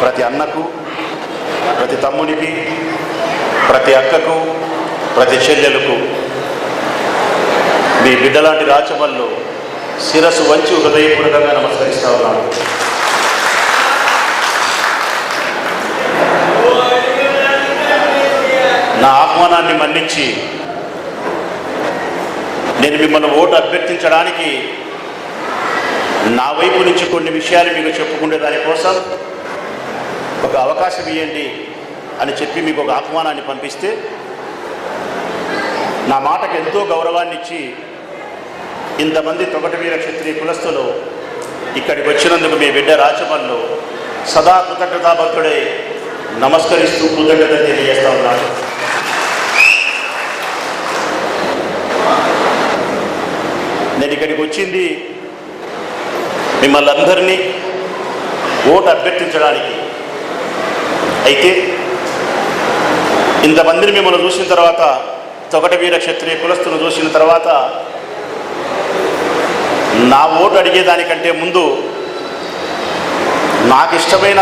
ప్రతి అన్నకు ప్రతి తమ్మునికి ప్రతి అక్కకు ప్రతి చెల్లెలకు మీ బిడ్డలాంటి రాచమల్లు శిరస్సు వంచి హృదయపూర్వకంగా నమస్కరిస్తా ఉన్నాను. నా ఆహ్వానాన్ని మన్నించి నేను మిమ్మల్ని ఓటు అభ్యర్థించడానికి నా వైపు నుంచి కొన్ని విషయాలు మీకు చెప్పుకునే దానికోసం ఒక అవకాశం ఇవ్వండి అని చెప్పి మీకు ఒక ఆహ్వానాన్ని పంపిస్తే నా మాటకు ఎంతో గౌరవాన్ని ఇచ్చి ఇంతమంది తొగటవీర క్షత్రియ కులస్తులు ఇక్కడికి వచ్చినందుకు మీ బిడ్డ రాచమల్లు సదా కృతజ్ఞతాభక్తుడై నమస్కరిస్తూ కృతజ్ఞత తెలియజేస్తా ఉన్నాడు. నేను ఇక్కడికి వచ్చింది మిమ్మల్ని అందరినీ ఓటు అభ్యర్థించడానికి. అయితే ఇంతమందిని మిమ్మల్ని చూసిన తర్వాత తొగట వీర క్షత్రియ కులస్తును చూసిన తర్వాత నా ఓటు అడిగేదానికంటే ముందు నాకు ఇష్టమైన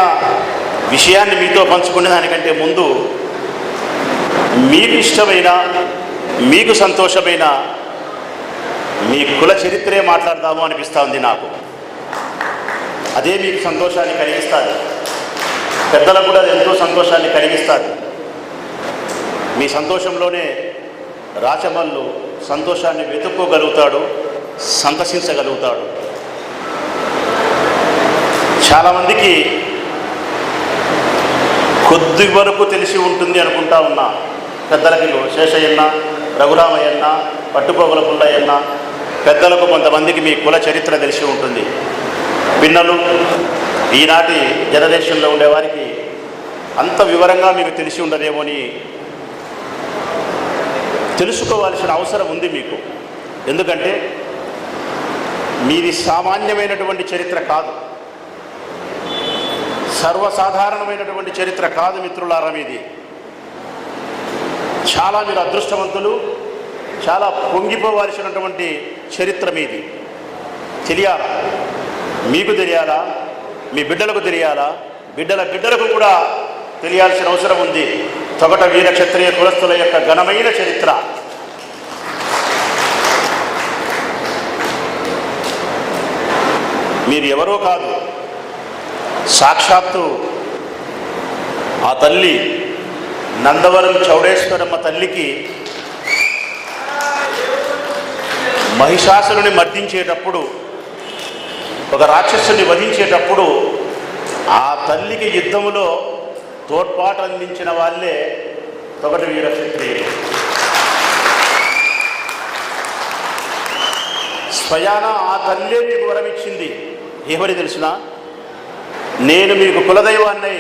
విషయాన్ని మీతో పంచుకునే దానికంటే ముందు మీకు ఇష్టమైన మీకు సంతోషమైన మీ కుల చరిత్రే మాట్లాడదాము అనిపిస్తూ ఉంది నాకు. అదే మీకు సంతోషాన్ని కలిగిస్తుంది. పెద్దలకు కూడా అది ఎంతో సంతోషాన్ని కలిగిస్తుంది. మీ సంతోషంలోనే రాచమల్లు సంతోషాన్ని వెతుక్కోగలుగుతాడు సంతసించగలుగుతాడు. చాలామందికి కొద్ది వరకు తెలిసి ఉంటుంది అనుకుంటా ఉన్నా. పెద్దలకి శేషయ్యన్న రఘురామయ్యన్న పట్టుకోగల పుల్లయ్యన్న పెద్దలకు కొంతమందికి మీ కుల చరిత్ర తెలిసి ఉంటుంది. పిన్నలు ఈనాటి జనరేషన్లో ఉండేవారికి అంత వివరంగా మీకు తెలిసి ఉండదేమో అని తెలుసుకోవాల్సిన అవసరం ఉంది మీకు. ఎందుకంటే మీది సామాన్యమైనటువంటి చరిత్ర కాదు. సర్వసాధారణమైనటువంటి చరిత్ర కాదు మిత్రులారా మీది. చాలా మీరు అదృష్టవంతులు చాలా పొంగిపోవాల్సినటువంటి చరిత్ర మీది. తెలియాలా? మీకు తెలియాలా? మీ బిడ్డలకు తెలియాలా? బిడ్డల బిడ్డలకు కూడా తెలియాల్సిన అవసరం ఉంది. తొగట వీర క్షత్రియ కులస్తుల యొక్క ఘనమైన చరిత్ర. మీరు ఎవరో కాదు. సాక్షాత్తు ఆ తల్లి నందవరం చౌడేశ్వరమ్మ తల్లికి మహిషాసురుని మర్దించేటప్పుడు ఒక రాక్షసుని వధించేటప్పుడు ఆ తల్లికి యుద్ధములో తోడ్పాటు అందించిన వాళ్ళే తొగటి వీర క్షత్రియులు స్వయాన ఆ తల్లే మీకు వరమిచ్చింది ఏమని తెలిసిన? నేను మీకు కులదైవాన్ని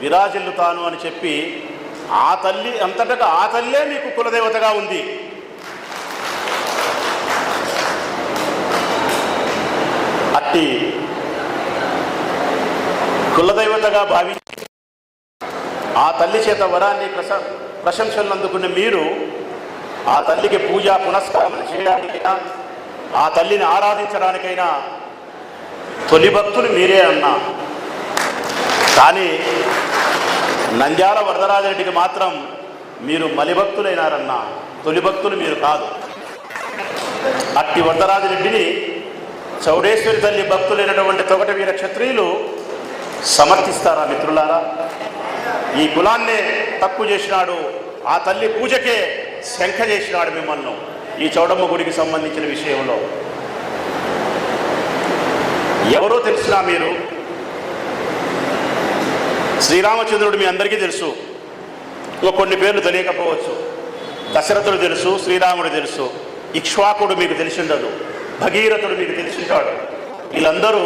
విరాజిల్లుతాను అని చెప్పి ఆ తల్లి అంతటా ఆ తల్లే మీకు కులదేవతగా ఉంది. అట్టి కులదైవతగా భావించి ఆ తల్లి చేత వరాన్ని ప్రశ ప్రశంసలు అందుకున్న మీరు ఆ తల్లికి పూజ పునస్కారం చేయడానికైనా ఆ తల్లిని ఆరాధించడానికైనా తొలి భక్తులు మీరే అన్నా. కానీ నంద్యాల వరదరాజరెడ్డికి మాత్రం మీరు మలిభక్తులైనారన్నా తొలి భక్తులు మీరు కాదు. అట్టి వరదరాజరెడ్డిని చౌడేశ్వరి తల్లి భక్తులైనటువంటి తొగట వీర క్షత్రియులు సమర్థిస్తారా మిత్రులారా? ఈ కులాన్నే తక్కువ చేసినాడు ఆ తల్లి పూజకే శంఖ చేసినాడు మిమ్మల్ని. ఈ చౌడమ్మ గుడికి సంబంధించిన విషయంలో. ఎవరో తెలిసినా మీరు. శ్రీరామచంద్రుడు మీ అందరికీ తెలుసు. కొన్ని పేర్లు తెలియకపోవచ్చు. దశరథుడు తెలుసు శ్రీరాముడు తెలుసు. ఇక్ష్వాకుడు మీకు తెలిసిండదు. భగీరథుడు మీకు తెలుసుంటాడు. వీళ్ళందరూ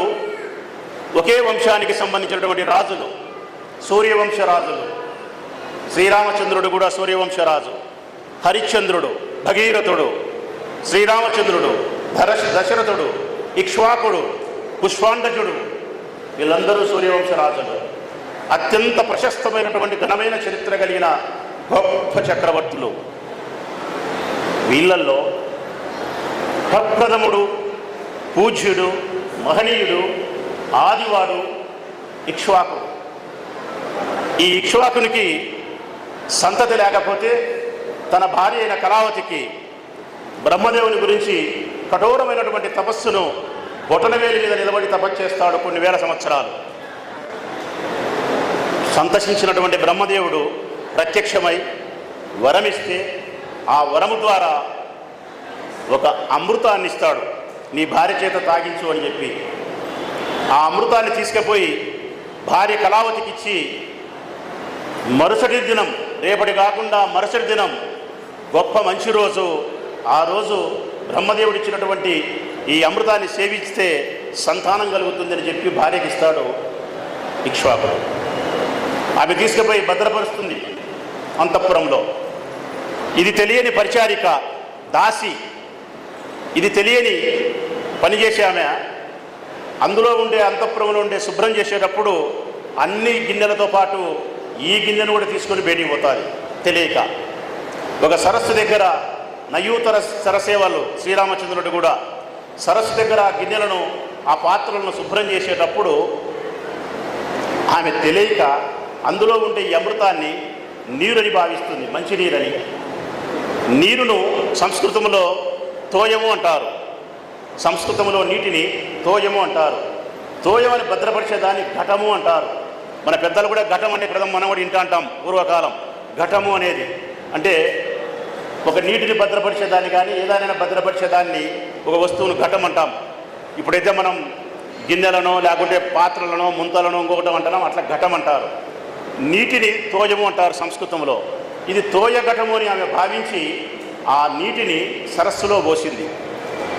ఒకే వంశానికి సంబంధించినటువంటి రాజులు సూర్యవంశ రాజులు శ్రీరామచంద్రుడు కూడా సూర్యవంశరాజు హరిశ్చంద్రుడు భగీరథుడు శ్రీరామచంద్రుడు ధరశ దశరథుడు ఇక్ష్వాకుడు పుష్పాండజుడు వీళ్ళందరూ సూర్యవంశరాజులు. అత్యంత ప్రశస్తమైనటువంటి ఘనమైన చరిత్ర కలిగిన గొప్ప చక్రవర్తులు. వీళ్ళల్లో ప్రప్రథముడు పూజ్యుడు మహనీయుడు ఆదివాడు ఇక్ష్వాకు ఈ ఇక్ష్వాకునికి సంతతి లేకపోతే తన భార్య అయిన కళావతికి బ్రహ్మదేవుని గురించి కఠోరమైనటువంటి తపస్సును బొటనవేలి మీద నిలబడి తపస్సు చేస్తాడు కొన్ని వేల సంవత్సరాలు. సంతసించినటువంటి బ్రహ్మదేవుడు ప్రత్యక్షమై వరమిస్తే ఆ వరము ద్వారా ఒక అమృతాన్ని ఇస్తాడు నీ భార్య చేత తాగించు అని చెప్పి. ఆ అమృతాన్ని తీసుకుపోయి భార్య కళావతికి ఇచ్చి మరుసటి దినం రేపటి కాకుండా మరుసటి దినం గొప్ప మంచి రోజు. ఆ రోజు బ్రహ్మదేవుడు ఇచ్చినటువంటి ఈ అమృతాన్ని సేవిస్తే సంతానం కలుగుతుందని చెప్పి భార్యకి ఇస్తాడు ఇక్ష్వాకుడు ఆమె తీసుకుపోయి భద్రపరుస్తుంది అంతఃపురంలో. ఇది తెలియని పరిచారిక దాసి ఇది తెలియని పని చేసే ఆమె. అందులో ఉండే అంతఃపురంలో ఉండే శుభ్రం చేసేటప్పుడు అన్ని గిన్నెలతో పాటు ఈ గిన్నెను కూడా తీసుకొని బయటికి పోతుంది. తెలియక. ఒక సరస్సు దగ్గర నయూతర సరసేవలు శ్రీరామచంద్రుడు కూడా సరస్సు దగ్గర ఆ గిన్నెలను ఆ పాత్రలను శుభ్రం చేసేటప్పుడు ఆమె తెలియక అందులో ఉండే ఈ అమృతాన్ని నీరని భావిస్తుంది మంచినీరని. నీరును సంస్కృతంలో తోయము అంటారు. సంస్కృతంలో నీటిని తోయము అంటారు. తోయమని భద్రపరిచేదాన్ని ఘటము అంటారు. మన పెద్దలు కూడా ఘటం అనే క్రదం మనం కూడా ఇంటా అంటాం పూర్వకాలం. ఘటము అనేది అంటే ఒక నీటిని భద్రపరిచేదాన్ని కానీ ఏదైనా భద్రపరిచేదాన్ని ఒక వస్తువును ఘటం అంటాం. ఇప్పుడైతే మనం గిన్నెలను లేకుంటే పాత్రలను ముంతలను ఇంకొకటి అంటున్నాం అట్లా ఘటం అంటారు. నీటిని తోయము అంటారు సంస్కృతంలో. ఇది తోయ ఘటము అని ఆమె భావించి ఆ నీటిని సరస్సులో పోసింది.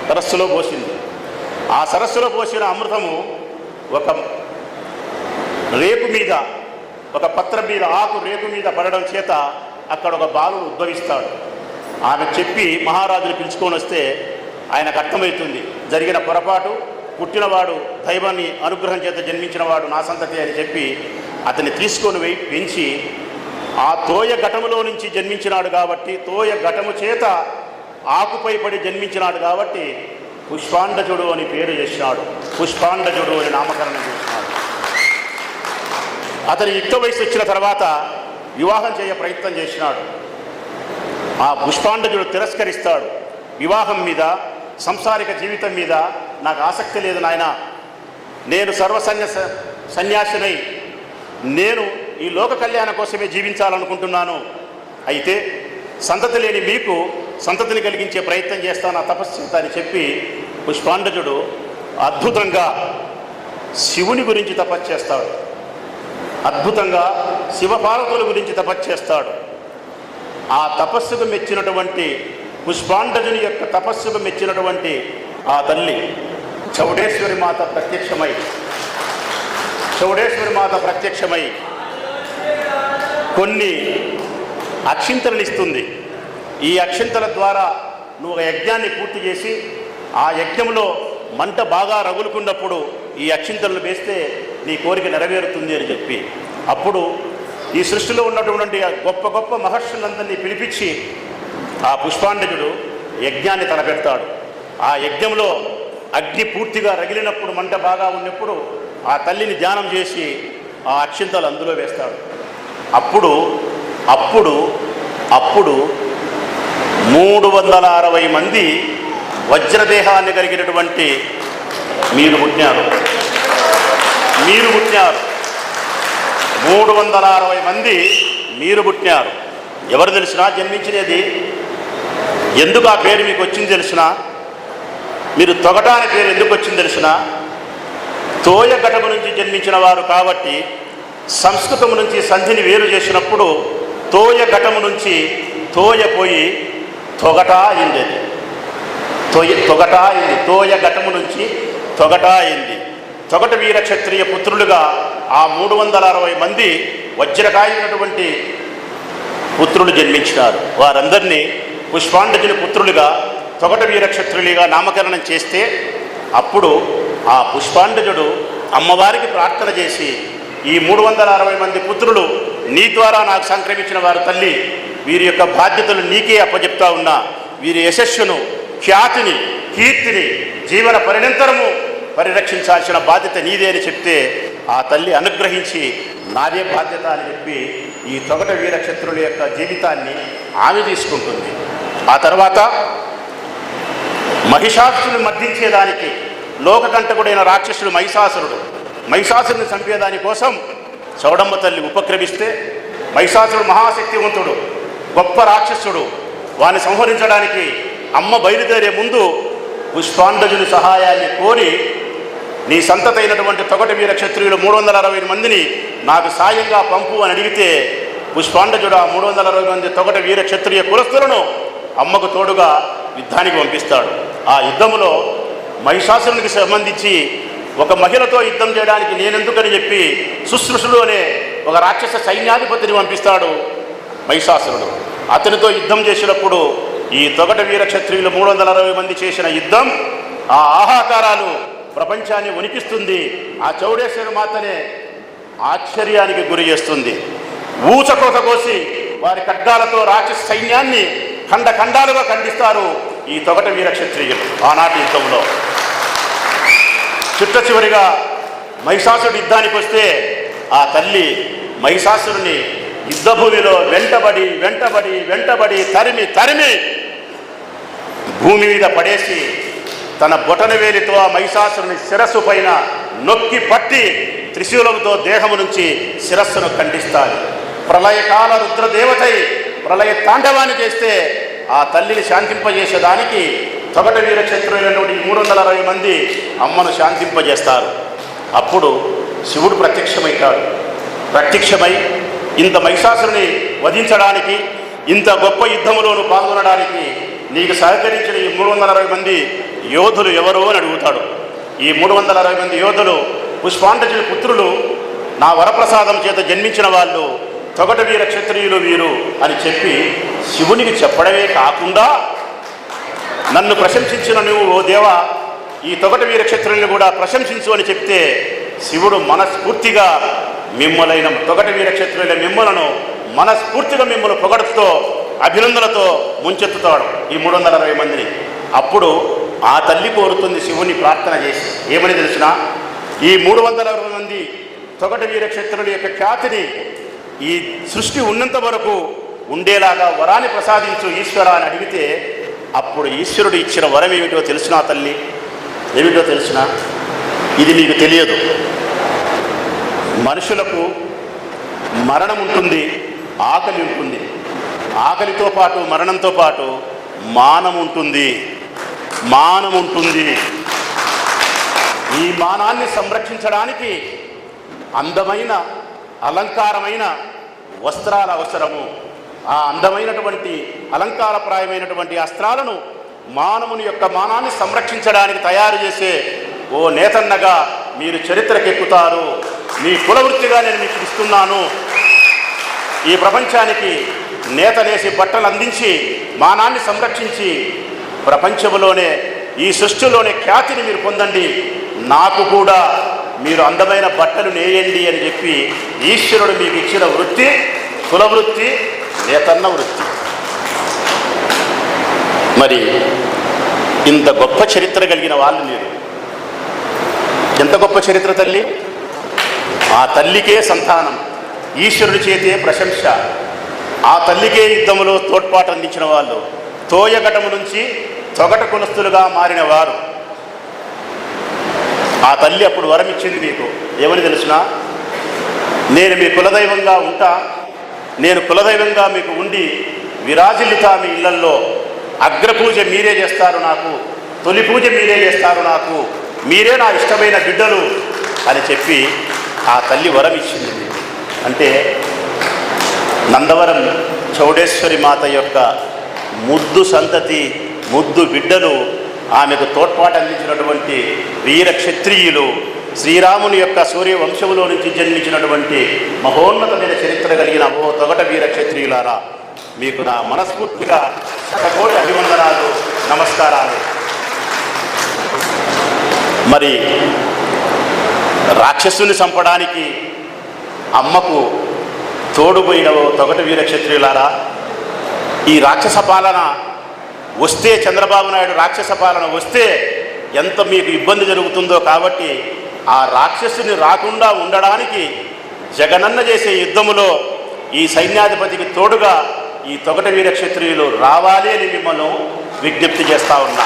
సరస్సులో పోసింది. ఆ సరస్సులో పోసిన అమృతము ఒక రేపు మీద ఒక పత్రం మీద ఆకు రేపు మీద పడడం చేత అక్కడ ఒక బాలుడు ఉద్భవిస్తాడు. ఆమె చెప్పి మహారాజుని పిలుచుకొని వస్తే ఆయనకు అర్థమవుతుంది. జరిగిన పొరపాటు పుట్టినవాడు దైవాన్ని అనుగ్రహం చేత జన్మించినవాడు నా సంతతి అని చెప్పి అతన్ని తీసుకొని పోయి పెంచి ఆ తోయ ఘటములో నుంచి జన్మించినాడు కాబట్టి తోయ ఘటము చేత ఆకుపై పడి జన్మించినాడు కాబట్టి పుష్పాండజుడు అని పేరు చేసినాడు పుష్పాండజుడు అని నామకరణం చేసినాడు అతని యుక్త వయసు వచ్చిన తర్వాత వివాహం చేయ ప్రయత్నం చేసినాడు. ఆ పుష్పాండజుడు తిరస్కరిస్తాడు. వివాహం మీద సంసారిక జీవితం మీద నాకు ఆసక్తి లేదు నాయన. నేను సర్వసన్య సన్యాసినై. నేను ఈ లోక కళ్యాణం కోసమే జీవించాలనుకుంటున్నాను. అయితే సంతతి లేని మీకు సంతతిని కలిగించే ప్రయత్నం చేస్తాను ఆ తపస్సు అని చెప్పి పుష్పాండజుడు అద్భుతంగా శివుని గురించి తపస్సు చేస్తాడు. అద్భుతంగా శివపార్వతుల గురించి తపస్సు చేస్తాడు. ఆ తపస్సుకు మెచ్చినటువంటి పుష్పాండజుని యొక్క తపస్సుకు మెచ్చినటువంటి ఆ తల్లి చౌడేశ్వరి మాత ప్రత్యక్షమై చౌడేశ్వరి మాత ప్రత్యక్షమై కొన్ని అక్షింతలను ఇస్తుంది. ఈ అక్షింతల ద్వారా నువ్వు ఒక యజ్ఞాన్ని పూర్తి చేసి ఆ యజ్ఞంలో మంట బాగా రగులుకున్నప్పుడు ఈ అక్షింతలను వేస్తే నీ కోరిక నెరవేరుతుంది అని చెప్పి. అప్పుడు ఈ సృష్టిలో ఉన్నటువంటి గొప్ప గొప్ప మహర్షులందరినీ పిలిపించి ఆ పుష్పాండకుడు యజ్ఞాన్ని తలపెడతాడు. ఆ యజ్ఞంలో అగ్ని పూర్తిగా రగిలినప్పుడు మంట బాగా ఉన్నప్పుడు ఆ తల్లిని ధ్యానం చేసి ఆ అక్షింతలు అందులో వేస్తాడు. అప్పుడు అప్పుడు అప్పుడు మూడు వందల అరవై మంది వజ్రదేహాన్ని కలిగినటువంటి మీరు పుట్టినారు. మీరు పుట్టినారు. మూడు వందల అరవై మంది మీరు పుట్టినారు. ఎవరు తెలిసినా జన్మించినది. ఎందుకు ఆ పేరు మీకు వచ్చింది తెలిసినా? మీరు తొగటానికి పేరు ఎందుకు వచ్చింది తెలిసిన? తోయ ఘటము నుంచి జన్మించిన వారు కాబట్టి సంస్కృతం నుంచి సంధిని వేరు చేసినప్పుడు తోయ ఘటము నుంచి తోయ పోయి తొగట అయింది అది తొయ తొగట అయింది. తోయ ఘటము నుంచి తొగట అయింది. తొగట వీర క్షత్రియ పుత్రులుగా ఆ మూడు వందల అరవై మంది వజ్రకాయనటువంటి పుత్రులు జన్మించినారు. వారందరినీ పుష్పాండజుని పుత్రులుగా తొగట వీరక్షత్రులుగా నామకరణం చేస్తే అప్పుడు ఆ పుష్పాండజుడు అమ్మవారికి ప్రార్థన చేసి ఈ మూడు వందల అరవై మంది పుత్రులు నీ ద్వారా నాకు సంక్రమించిన వారు తల్లి వీరి యొక్క బాధ్యతలు నీకే అప్పజెప్తా ఉన్నా వీరి యశస్సును ఖ్యాతిని కీర్తిని జీవన పరిణంతరము పరిరక్షించాల్సిన బాధ్యత నీదే అని చెప్తే ఆ తల్లి అనుగ్రహించి నాదే బాధ్యత అని చెప్పి ఈ తొగట వీరక్షత్రుల యొక్క జీవితాన్ని ఆమె తీసుకుంటుంది. ఆ తర్వాత మహిషాసుని మర్దించేదానికి లోకకంటకుడైన రాక్షసుడు మహిషాసురుడు మహిషాసురుని చంపేదాని కోసం చౌడమ్మ తల్లి ఉపక్రమిస్తే మహిషాసురుడు మహాశక్తివంతుడు గొప్ప రాక్షసుడు. వాని సంహరించడానికి అమ్మ బయలుదేరే ముందు పుష్పాండజుని సహాయాన్ని కోరి నీ సంతతైనటువంటి తొగటి వీర క్షత్రియులు మూడు వందల అరవై మందిని నాకు సాయంగా పంపు అని అడిగితే పుష్పాండజుడు ఆ మూడు వందల అరవై మంది తొగట వీర క్షత్రియ కులస్తులను అమ్మకు తోడుగా యుద్ధానికి పంపిస్తాడు. ఆ యుద్ధములో మహిషాసురునికి సంబంధించి ఒక మహిళతో యుద్ధం చేయడానికి నేనెందుకని చెప్పి శుశ్రూషుడు అనే ఒక రాక్షస సైన్యాధిపతిని పంపిస్తాడు మహిషాసురుడు. అతనితో యుద్ధం చేసినప్పుడు ఈ తొగట వీర క్షత్రియులు మూడు వందల అరవై మంది చేసిన యుద్ధం ఆ ఆహాకారాలు ప్రపంచాన్ని ఉనికిస్తుంది ఆ చౌడేశ్వరి మాతనే ఆశ్చర్యానికి గురి చేస్తుంది. ఊచకోత కోసి వారి ఖడ్గాలతో రాక్షస సైన్యాన్ని ఖండ ఖండాలుగా ఖండిస్తారు ఈ తొగట వీర క్షత్రియులు ఆనాటి యుద్ధంలో. చిట్ట చివరిగా మహిషాసుడు యుద్ధానికి వస్తే ఆ తల్లి మహిషాసురుని యుద్ధభూమిలో వెంటబడి వెంటబడి వెంటబడి తరిమి తరిమి భూమి మీద పడేసి తన బొటన వేలితో ఆ మహిషాసురుని శిరస్సు పైన నొక్కి పట్టి త్రిశూలంతో దేహము నుంచి శిరస్సును ఖండిస్తాడు. ప్రళయకాల రుద్రదేవతై ప్రళయ తాండవాన్ని చేస్తే ఆ తల్లిని శాంతింపజేసేదానికి తొగట వీర క్షత్రులైనటువంటి మూడు వందల అరవై మంది అమ్మను శాంతింపజేస్తారు. అప్పుడు శివుడు ప్రత్యక్షమవుతాడు. ప్రత్యక్షమై ఇంత మహిషాసురుని వధించడానికి ఇంత గొప్ప యుద్ధములోను పాల్గొనడానికి నీకు సహకరించిన ఈ మూడు వందల అరవై మంది యోధులు ఎవరు అని అడుగుతాడు. ఈ మూడు వందల అరవై మంది యోధులు పుష్పాండజుల పుత్రులు నా వరప్రసాదం చేత జన్మించిన వాళ్ళు తొగట వీర క్షత్రియులు వీరు అని చెప్పి శివునికి చెప్పడమే కాకుండా నన్ను ప్రశంసించిన నువ్వు ఓ దేవా ఈ తొగట వీరక్షత్రుల్ని కూడా ప్రశంసించు అని చెప్తే శివుడు మనస్ఫూర్తిగా మిమ్మలైన తొగట వీరక్షేత్రుల మిమ్మలను మనస్ఫూర్తిగా మిమ్మల్ని పొగడుతో అభినందనతో ముంచెత్తుతాడు ఈ మూడు వందల అరవై మందిని. అప్పుడు ఆ తల్లి కోరుతుంది శివుని ప్రార్థన చేసి. ఏమని తెలిసిన? ఈ మూడు వందల అరవై మంది తొగట వీరక్షేత్రుల యొక్క ఖ్యాతిని ఈ సృష్టి ఉన్నంత వరకు ఉండేలాగా వరాన్ని ప్రసాదించు ఈశ్వర అని అడిగితే అప్పుడు ఈశ్వరుడు ఇచ్చిన వరం ఏమిటో తెలుసునా తల్లి? ఏమిటో తెలుసునా? ఇది మీకు తెలియదు. మనుషులకు మరణం ఉంటుంది ఆకలి ఉంటుంది. ఆకలితో పాటు మరణంతో పాటు మానం ఉంటుంది. మానం ఉంటుంది. ఈ మానాన్ని సంరక్షించడానికి అందమైన అలంకారమైన వస్త్రాల అవసరము. ఆ అందమైనటువంటి అలంకారప్రాయమైనటువంటి అస్త్రాలను మానవుని యొక్క మానాన్ని సంరక్షించడానికి తయారు చేసే ఓ నేతన్నగా మీరు చరిత్రకెక్కుతారు. మీ కులవృత్తిగా నేను మీకు ఇస్తున్నాను. ఈ ప్రపంచానికి నేతనేసి బట్టలు అందించి మానాన్ని సంరక్షించి ప్రపంచంలోనే ఈ సృష్టిలోనే ఖ్యాతిని మీరు పొందండి. నాకు కూడా మీరు అందమైన బట్టలు నేయండి అని చెప్పి ఈశ్వరుడు మీకు ఇచ్చిన వృత్తి కులవృత్తి చేతన్న వృత్తి. మరి ఇంత గొప్ప చరిత్ర కలిగిన వాళ్ళు మీరు. ఎంత గొప్ప చరిత్ర తల్లి? ఆ తల్లికే సంతానం ఈశ్వరుడి చేతే ప్రశంస. ఆ తల్లికే యుద్ధములో తోడ్పాటు అందించిన వాళ్ళు తోయగటము నుంచి తొగట కులస్తులుగా మారిన వారు. ఆ తల్లి అప్పుడు వరం ఇచ్చింది మీకు. ఏమని తెలుసునా? నేను మీ కులదైవంగా ఉంటా నేను కులదైవంగా మీకు ఉండి విరాజిల్లుతా మీ ఇళ్ళల్లో. అగ్రపూజ మీరే చేస్తారు నాకు. తొలి పూజ మీరే చేస్తారు నాకు. మీరే నా ఇష్టమైన బిడ్డలు అని చెప్పి ఆ తల్లి వరం ఇచ్చింది. అంటే నందవరం చౌడేశ్వరి మాత యొక్క ముద్దు సంతతి ముద్దు బిడ్డలు ఆమెకు తోడ్పాటు అందించినటువంటి వీర క్షత్రియులు శ్రీరాముని యొక్క సూర్యవంశములో నుంచి జన్మించినటువంటి మహోన్నతమైన చరిత్ర కలిగిన ఓ తొగట వీర క్షత్రియులారా మీకు నా మనస్ఫూర్తిగా శతకోటి అభివందనాలు నమస్కారాలు. మరి రాక్షసుని చంపడానికి అమ్మకు తోడుపోయిన ఓ తొగట వీర క్షత్రియులారా ఈ రాక్షస పాలన వస్తే చంద్రబాబు నాయుడు రాక్షస పాలన వస్తే ఎంత మీకు ఇబ్బంది జరుగుతుందో కాబట్టి ఆ రాక్షసుని రాకుండా ఉండడానికి జగనన్న చేసే యుద్ధములో ఈ సైన్యాధిపతికి తోడుగా ఈ తొగట వీర క్షత్రియులు రావాలి అని మిమ్మల్ని విజ్ఞప్తి చేస్తా ఉన్నా.